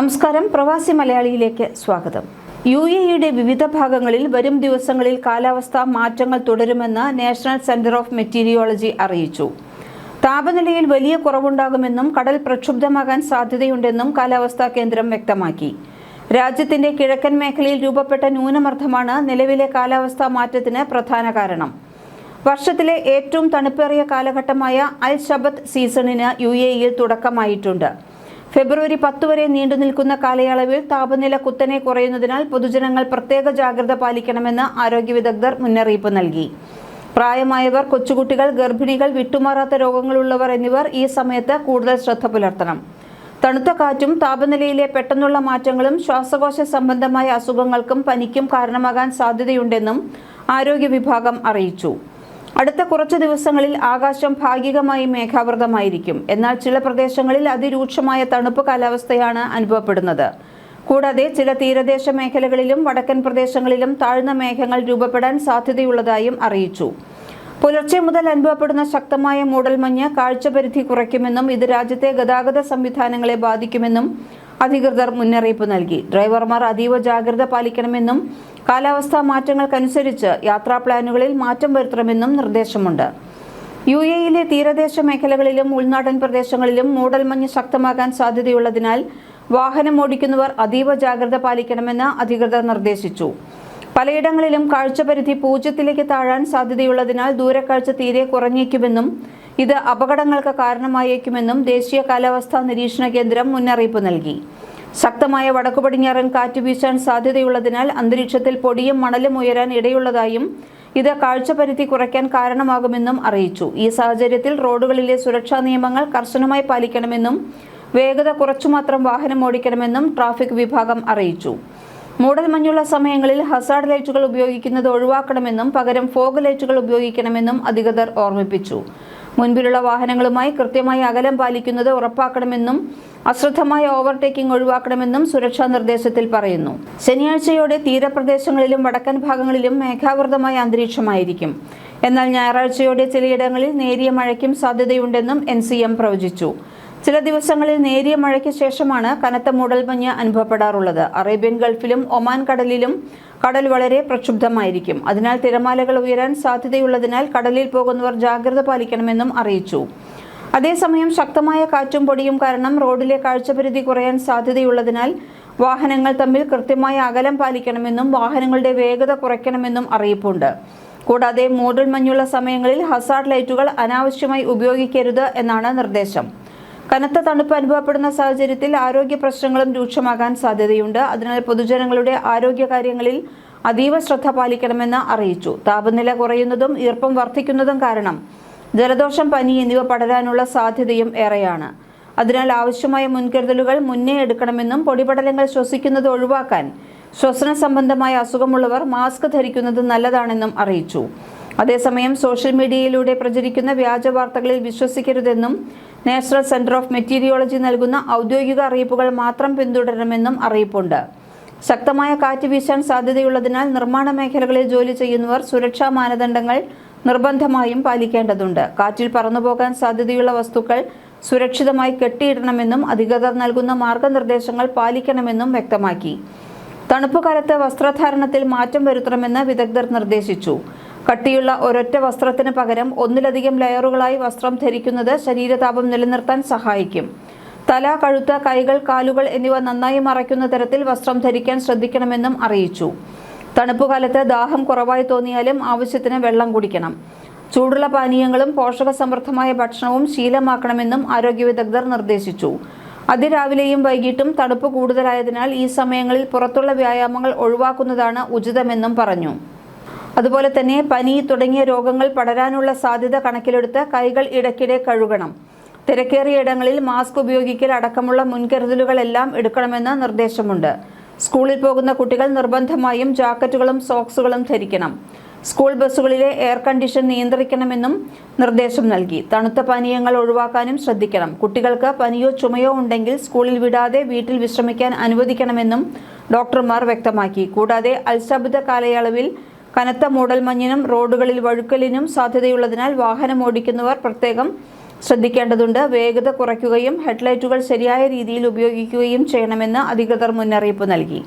നമസ്കാരം. പ്രവാസി മലയാളിയിലേക്ക് സ്വാഗതം. യു എയുടെ വിവിധ ഭാഗങ്ങളിൽ വരും ദിവസങ്ങളിൽ കാലാവസ്ഥാ മാറ്റങ്ങൾ തുടരുമെന്ന് നാഷണൽ സെന്റർ ഓഫ് മെറ്റീരിയോളജി അറിയിച്ചു. താപനിലയിൽ വലിയ കുറവുണ്ടാകുമെന്നും കടൽ പ്രക്ഷുബ്ധമാകാൻ സാധ്യതയുണ്ടെന്നും കാലാവസ്ഥാ കേന്ദ്രം വ്യക്തമാക്കി. രാജ്യത്തിന്റെ കിഴക്കൻ മേഖലയിൽ രൂപപ്പെട്ട ന്യൂനമർദ്ദമാണ് നിലവിലെ കാലാവസ്ഥാ മാറ്റത്തിന് പ്രധാന കാരണം. വർഷത്തിലെ ഏറ്റവും തണുപ്പേറിയ കാലഘട്ടമായ അൽ ഷബത്ത് സീസണിന് യു എയിൽ തുടക്കമായിട്ടുണ്ട്. ഫെബ്രുവരി പത്ത് വരെ നീണ്ടു നിൽക്കുന്ന കാലയളവിൽ താപനില കുത്തനെ കുറയുന്നതിനാൽ പൊതുജനങ്ങൾ പ്രത്യേക ജാഗ്രത പാലിക്കണമെന്ന് ആരോഗ്യ വിദഗ്ധർ മുന്നറിയിപ്പ് നൽകി. പ്രായമായവർ കൊച്ചുകുട്ടികൾ ഗർഭിണികൾ വിട്ടുമാറാത്ത രോഗങ്ങളുള്ളവർ എന്നിവർ ഈ സമയത്ത് കൂടുതൽ ശ്രദ്ധ പുലർത്തണം. തണുത്ത കാറ്റും താപനിലയിലെ പെട്ടെന്നുള്ള മാറ്റങ്ങളും ശ്വാസകോശ സംബന്ധമായ അസുഖങ്ങൾക്കും പനിക്കും കാരണമാകാൻ സാധ്യതയുണ്ടെന്നും ആരോഗ്യ വിഭാഗം അറിയിച്ചു. അടുത്ത കുറച്ച് ദിവസങ്ങളിൽ ആകാശം ഭാഗികമായി മേഘാവൃതമായിരിക്കും. എന്നാൽ ചില പ്രദേശങ്ങളിൽ അതിരൂക്ഷമായ തണുപ്പ് കാലാവസ്ഥയാണ് അനുഭവപ്പെടുന്നത്. കൂടാതെ ചില തീരദേശ മേഖലകളിലും വടക്കൻ പ്രദേശങ്ങളിലും താഴ്ന്ന മേഘങ്ങൾ രൂപപ്പെടാൻ സാധ്യതയുള്ളതായും അറിയിച്ചു. പുലർച്ചെ മുതൽ അനുഭവപ്പെടുന്ന ശക്തമായ മൂടൽമഞ്ഞ് കാഴ്ചപരിധി കുറയ്ക്കുമെന്നും ഇത് രാജ്യത്തെ ഗതാഗത സംവിധാനങ്ങളെ ബാധിക്കുമെന്നും അധികൃതർ മുന്നറിയിപ്പ് നൽകി. ഡ്രൈവർമാർ അതീവ ജാഗ്രത പാലിക്കണമെന്നും കാലാവസ്ഥാ മാറ്റങ്ങൾക്കനുസരിച്ച് യാത്രാ പ്ലാനുകളിൽ മാറ്റം വരുത്തണമെന്നും നിർദ്ദേശമുണ്ട്. യു എയിലെ തീരദേശ മേഖലകളിലും ഉൾനാടൻ പ്രദേശങ്ങളിലും മൂടൽമഞ്ഞ് ശക്തമാകാൻ സാധ്യതയുള്ളതിനാൽ വാഹനം ഓടിക്കുന്നവർ അതീവ ജാഗ്രത പാലിക്കണമെന്ന് അധികൃതർ നിർദ്ദേശിച്ചു. പലയിടങ്ങളിലും കാഴ്ചപരിധി പൂജ്യത്തിലേക്ക് താഴാൻ സാധ്യതയുള്ളതിനാൽ ദൂരക്കാഴ്ച തീരെ കുറഞ്ഞേക്കുമെന്നും ഇത് അപകടങ്ങൾക്ക് കാരണമായേക്കുമെന്നും ദേശീയ കാലാവസ്ഥാ നിരീക്ഷണ കേന്ദ്രം മുന്നറിയിപ്പ് നൽകി. ശക്തമായ വടക്കു പടിഞ്ഞാറൻ കാറ്റ് വീശാൻ സാധ്യതയുള്ളതിനാൽ അന്തരീക്ഷത്തിൽ പൊടിയും മണലും ഉയരാൻ ഇടയുള്ളതായും ഇത് കാഴ്ചപരിധി കുറയ്ക്കാൻ കാരണമാകുമെന്നും അറിയിച്ചു. ഈ സാഹചര്യത്തിൽ റോഡുകളിലെ സുരക്ഷാ നിയമങ്ങൾ കർശനമായി പാലിക്കണമെന്നും വേഗത കുറച്ചുമാത്രം വാഹനം ഓടിക്കണമെന്നും ട്രാഫിക് വിഭാഗം അറിയിച്ചു. മൂടൽമഞ്ഞുള്ള സമയങ്ങളിൽ ഹസാർഡ് ലൈറ്റുകൾ ഉപയോഗിക്കുന്നത് ഒഴിവാക്കണമെന്നും പകരം ഫോഗ് ലൈറ്റുകൾ ഉപയോഗിക്കണമെന്നും അധികൃതർ ഓർമ്മിപ്പിച്ചു. മുൻപിലുള്ള വാഹനങ്ങളുമായി കൃത്യമായി അകലം പാലിക്കുന്നത് ഉറപ്പാക്കണമെന്നും അശ്രദ്ധമായ ഓവർടേക്കിംഗ് ഒഴിവാക്കണമെന്നും സുരക്ഷാ നിർദ്ദേശത്തിൽ പറയുന്നു. ശനിയാഴ്ചയോടെ തീരപ്രദേശങ്ങളിലും വടക്കൻ ഭാഗങ്ങളിലും മേഘാവൃതമായ അന്തരീക്ഷമായിരിക്കും. എന്നാൽ ഞായറാഴ്ചയോടെ ചിലയിടങ്ങളിൽ നേരിയ മഴയ്ക്കും സാധ്യതയുണ്ടെന്നും എൻ സി എം പ്രവചിച്ചു. ചില ദിവസങ്ങളിൽ നേരിയ മഴയ്ക്ക് ശേഷമാണ് കനത്ത മൂടൽമഞ്ഞ് അനുഭവപ്പെടാറുള്ളത്. അറേബ്യൻ ഗൾഫിലും ഒമാൻ കടലിലും കടൽ വളരെ പ്രക്ഷുബ്ധമായിരിക്കും. അതിനാൽ തിരമാലകൾ ഉയരാൻ സാധ്യതയുള്ളതിനാൽ കടലിൽ പോകുന്നവർ ജാഗ്രത പാലിക്കണമെന്നും അറിയിച്ചു. അതേസമയം ശക്തമായ കാറ്റും പൊടിയും കാരണം റോഡിലെ കാഴ്ചപരിധി കുറയാൻ സാധ്യതയുള്ളതിനാൽ വാഹനങ്ങൾ തമ്മിൽ കൃത്യമായ അകലം പാലിക്കണമെന്നും വാഹനങ്ങളുടെ വേഗത കുറയ്ക്കണമെന്നും അറിയിപ്പുണ്ട്. കൂടാതെ മൂടൽ മഞ്ഞുള്ള സമയങ്ങളിൽ ഹസാർഡ് ലൈറ്റുകൾ അനാവശ്യമായി ഉപയോഗിക്കരുത് എന്നാണ് നിർദ്ദേശം. കനത്ത തണുപ്പ് അനുഭവപ്പെടുന്ന സാഹചര്യത്തിൽ ആരോഗ്യ പ്രശ്നങ്ങളും രൂക്ഷമാകാൻ സാധ്യതയുണ്ട്. അതിനാൽ പൊതുജനങ്ങളുടെ ആരോഗ്യ കാര്യങ്ങളിൽ അതീവ ശ്രദ്ധ പാലിക്കണമെന്ന് അറിയിച്ചു. താപനില കുറയുന്നതും ഈർപ്പം വർദ്ധിക്കുന്നതും കാരണം ജലദോഷം പനി എന്നിവ പടരാനുള്ള സാധ്യതയും ഏറെയാണ്. അതിനാൽ ആവശ്യമായ മുൻകരുതലുകൾ മുന്നേ എടുക്കണമെന്നും പൊടിപടലങ്ങൾ ശ്വസിക്കുന്നത് ഒഴിവാക്കാൻ ശ്വസന സംബന്ധമായ അസുഖമുള്ളവർ മാസ്ക് ധരിക്കുന്നത് നല്ലതാണെന്നും അറിയിച്ചു. അതേസമയം സോഷ്യൽ മീഡിയയിലൂടെ പ്രചരിക്കുന്ന വ്യാജ വാർത്തകളിൽ വിശ്വസിക്കരുതെന്നും നാഷണൽ സെന്റർ ഓഫ് മെറ്റീരിയോളജി നൽകുന്ന ഔദ്യോഗിക അറിയിപ്പുകൾ മാത്രം പിന്തുടരണമെന്നും അറിയിപ്പുണ്ട്. ശക്തമായ കാറ്റ് വീശാൻ സാധ്യതയുള്ളതിനാൽ നിർമ്മാണ മേഖലകളിൽ ജോലി ചെയ്യുന്നവർ സുരക്ഷാ മാനദണ്ഡങ്ങൾ നിർബന്ധമായും പാലിക്കേണ്ടതുണ്ട്. കാറ്റിൽ പറന്നുപോകാൻ സാധ്യതയുള്ള വസ്തുക്കൾ സുരക്ഷിതമായി കെട്ടിയിടണമെന്നും അധികൃതർ നൽകുന്ന മാർഗനിർദ്ദേശങ്ങൾ പാലിക്കണമെന്നും വ്യക്തമാക്കി. തണുപ്പുകാലത്ത് വസ്ത്രധാരണത്തിൽ മാറ്റം വരുത്തണമെന്ന് വിദഗ്ധർ നിർദ്ദേശിച്ചു. കട്ടിയുള്ള ഒരൊറ്റ വസ്ത്രത്തിന് പകരം ഒന്നിലധികം ലെയറുകളായി വസ്ത്രം ധരിക്കുന്നത് ശരീരതാപം നിലനിർത്താൻ സഹായിക്കും. തല കഴുത്ത് കൈകൾ കാലുകൾ എന്നിവ നന്നായി മറയ്ക്കുന്ന തരത്തിൽ വസ്ത്രം ധരിക്കാൻ ശ്രദ്ധിക്കണമെന്നും അറിയിച്ചു. തണുപ്പുകാലത്ത് ദാഹം കുറവായി തോന്നിയാലും ആവശ്യത്തിന് വെള്ളം കുടിക്കണം. ചൂടുള്ള പാനീയങ്ങളും പോഷകസമൃദ്ധമായ ഭക്ഷണവും ശീലമാക്കണമെന്നും ആരോഗ്യ വിദഗ്ധർ നിർദ്ദേശിച്ചു. അതിരാവിലെയും വൈകിട്ടും തണുപ്പ് കൂടുതലായതിനാൽ ഈ സമയങ്ങളിൽ പുറത്തുള്ള വ്യായാമങ്ങൾ ഒഴിവാക്കുന്നതാണ് ഉചിതമെന്നും പറഞ്ഞു. അതുപോലെ തന്നെ പനി തുടങ്ങിയ രോഗങ്ങൾ പടരാനുള്ള സാധ്യത കണക്കിലെടുത്ത് കൈകൾ ഇടയ്ക്കിടെ കഴുകണം. തിരക്കേറിയ ഇടങ്ങളിൽ മാസ്ക് ഉപയോഗിക്കൽ അടക്കമുള്ള മുൻകരുതലുകളെല്ലാം എടുക്കണമെന്ന് നിർദ്ദേശമുണ്ട്. സ്കൂളിൽ പോകുന്ന കുട്ടികൾ നിർബന്ധമായും ജാക്കറ്റുകളും സോക്സുകളും ധരിക്കണം. സ്കൂൾ ബസ്സുകളിലെ എയർ കണ്ടീഷൻ നിയന്ത്രിക്കണമെന്നും നിർദ്ദേശം നൽകി. തണുത്ത പാനീയങ്ങൾ ഒഴിവാക്കാനും ശ്രദ്ധിക്കണം. കുട്ടികൾക്ക് പനിയോ ചുമയോ ഉണ്ടെങ്കിൽ സ്കൂളിൽ വിടാതെ വീട്ടിൽ വിശ്രമിക്കാൻ അനുവദിക്കണമെന്നും ഡോക്ടർമാർ വ്യക്തമാക്കി. കൂടാതെ അത്ശബ്ദ കാലയളവിൽ കനത്ത മൂടൽമഞ്ഞിനും റോഡുകളിൽ വഴുക്കലിനും സാധ്യതയുള്ളതിനാൽ വാഹനം ഓടിക്കുന്നവർ പ്രത്യേകം ശ്രദ്ധിക്കേണ്ടതുണ്ട്. വേഗത കുറയ്ക്കുകയും ഹെഡ്ലൈറ്റുകൾ ശരിയായ രീതിയിൽ ഉപയോഗിക്കുകയും ചെയ്യണമെന്ന് അധികൃതർ മുന്നറിയിപ്പ് നൽകി.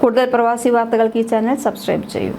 കൂടുതൽ പ്രവാസി വാർത്തകൾക്ക് ഈ ചാനൽ സബ്സ്ക്രൈബ് ചെയ്യൂ.